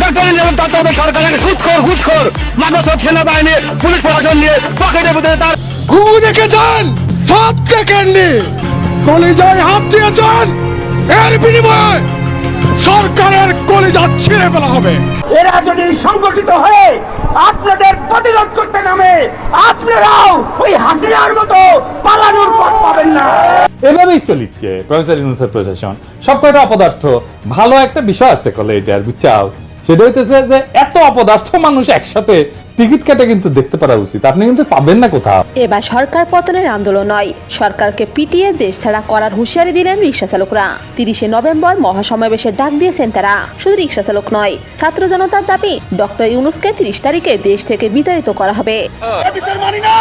তত্ত্বাবধায়ক সরকারের সুৎখোর ঘুষখোর মাদক সেনাবাহিনী পুলিশ প্রশাসন নিয়ে তার সেকেন্ডে কলিজায় হাত দিয়েছেন এর বিনিময়ে সরকারের কলিজা ছিঁড়ে ফেলা হবে। এরা যদি সংগঠিত হয়ে আপনাদের প্রতিরোধ করতে নামে আপনারাও ওই হাসিনার মতো পালানোর পথ পাবেন না। এভাবেই চলিচ্ছে প্রফেসর ইউনুসের প্রশাসন। সব কয়টা অপদার্থ ভালো একটা বিষয় আছে কলে এটার বুঝছাও? সেটা হইতেছে যে এত অপদার্থ মানুষ একসাথে টিকিট কেটে কিন্তু দেখতে পারা উচিত। আপনি কিন্তু পাবেন না কোথাও। এবার সরকার পতনের আন্দোলন নয়। সরকারকে পিটিয়ে দেশ ছাড়া করার হুঁশিয়ারি দিলেন রিক্সা চালকরা। তিরিশে নভেম্বর মহাসমাবেশের ডাক দিয়েছেন তারা। শুধু রিক্সা চালক নয় ছাত্র জনতার দাবি ডক্টর ইউনুসকে তিরিশ তারিখে দেশ থেকে বিতাড়িত করা হবে। না!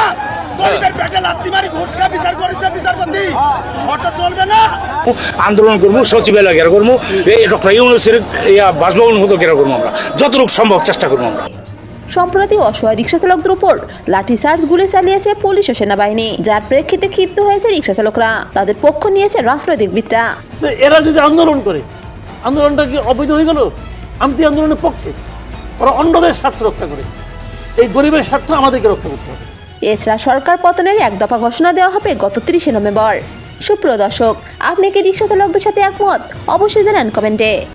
গরিবের পেটে লাত্তি মারি ঘুষ বিচার করেছে বিচারপতি। ওটা চলবে না। আন্দোলন করব সচিবালয় ঘেরা করব এই ডক্টর ইউনুসের ইয়া বাসভবন হতো ঘেরা করব আমরা। যতটুকু সম্ভব চেষ্টা করব আমরা। সম্প্রতি অসহায় রিক্সা চালকদের উপর লাঠিচার্জ গুলি চালিয়েছে পুলিশ ও সেনাবাহিনী যার প্রেক্ষিতে ক্ষিপ্ত হয়েছে রিক্সা চালকরা তাদের পক্ষ নিয়েছে রাজনৈতিকবিদরা। তো এরা যদি আন্দোলন করে আন্দোলনটা কি অবৈধ হয়ে গেল? আমি আন্দোলনের পক্ষে। ওরা অন্যদের স্বার্থ রক্ষা করে। এই গরিবের স্বার্থ আমাদেরকে রক্ষা করতে হবে। এছাড়া সরকার পতনের এক দফা ঘোষণা দেওয়া হবে গত তিরিশে নভেম্বর। সুপ্রিয় দর্শক, আপনি কি রিক্সা চালকদের সাথে একমত? অবশ্যই জানান কমেন্টে।